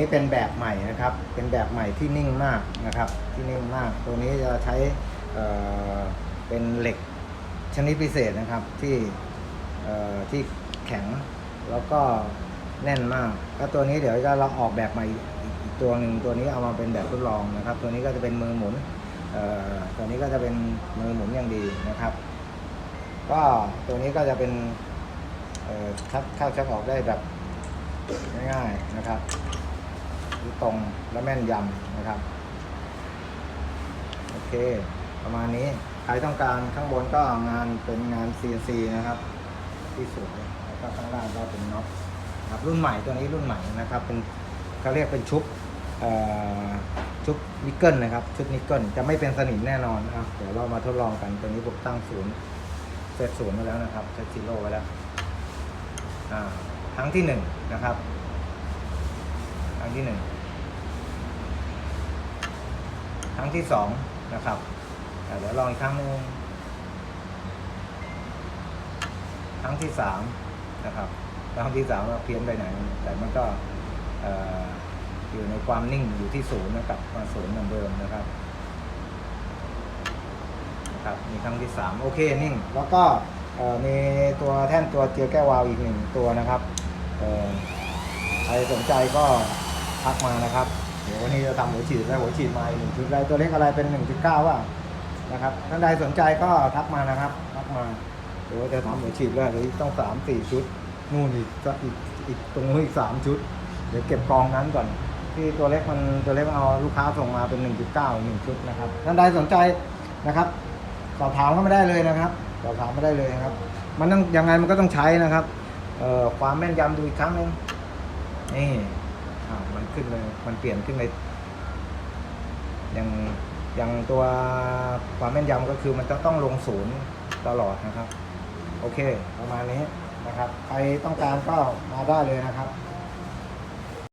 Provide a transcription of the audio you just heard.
นี้เป็นแบบใหม่นะครับ เป็นแบบใหม่ที่นิ่งมากนะครับ ที่นิ่งมาก ตัวนี้จะใช้เเป็นเหล็กชนิดพิเศษนะครับที่ที่แข็งแล้วก็แน่นมากแล้วตัวนี้เดี๋ยวจะเราออกแบบใหม่อีกตัวหนึ่งตัวนี้เอามาเป็นแบบทดลองนะครับ ตัวนี้ก็จะเป็นมือหมุนตัวนี้ก็จะเป็นมือหมุนอย่างดีนะครับ ก็ตัวนี้ก็จะเป็นเข้าชักออกได้แบบง่ายๆนะครับ ที่ตรงและแม่นยำนะครับ โอเค ประมาณนี้ ใครต้องการข้างบนก็งานเป็นงาน CNC นะครับ ที่สวยแล้วก็ข้างล่างก็เป็นน็อตนะครับรุ่นใหม่ตัวนี้รุ่นใหม่นะครับ เป็นเขาเรียกเป็นชุบชุบนิกเกิลนะครับ ชุดนิกเกิลจะไม่เป็นสนิมแน่นอนอะเดี๋ยวเรามาทดลองกันตัวนี้ผมตั้งศูนย์เซตศูนย์ไว้แล้วนะครับเซตซีโร่ไว้แล้วอ่าครั้งที่หนึ่งนะครับ งที่หนึ่งครั้งที่สองนะครับเดี๋ยวลองอีกครั้งหนึงครั้งที่สามนะครับครั้งที่สามว่าเพี้ยนไปไหน แต่มันก็ออยู่ในความนิ่งอยู่ที่ศูนย์นะครับมาศูนย์เหมือนเดิมนะครับครับมีครั้งที่สามโอเคนิ่ง แล้วก็มีตัวแท่นตัวเจียแก้ววาวอีกหนึ่งตัวนะครับใครสนใจก็ ทักมานะครับ เดี๋ยววันนี้จะทำหัวฉีดและหัวฉีดมาอีกหนึ่งชุดอะไรตัวเล็กอะไรเป็นหนึ่งจุดเก้าว่านะครับท่านใดสนใจก็ทักมานะครับทักมาเดี๋ยวจะทำหัวฉีดแล้วเดี๋ยวต้องสามสี่ชุดนู่นอีกก็อีกอีกตรงนู้นอีกสามชุด เดี๋ยวเก็บกองนั้นก่อน ที่ตัวเล็กมันตัวเล็กเอาลูกค้าส่งมาเป็น 1.9หนึ่งชุดนะครับท่านใดสนใจนะครับสอบถามก็ไม่ได้เลยนะครับสอบถามไม่ได้เลยนะครับ มันต้องยังไงมันก็ต้องใช้นะครับเอ่อความแม่นยำดูอีกครั้งหนึงนี่ อ่ามันขึ้นเลยมันเปลี่ยนขึ้นเลยอย่างอย่างตัวความแม่นยำก็คือมันจะต้องลงศูนย์ตลอดนะครับ โอเค ประมาณนี้นะครับ ใครต้องการก็มาได้เลยนะครับ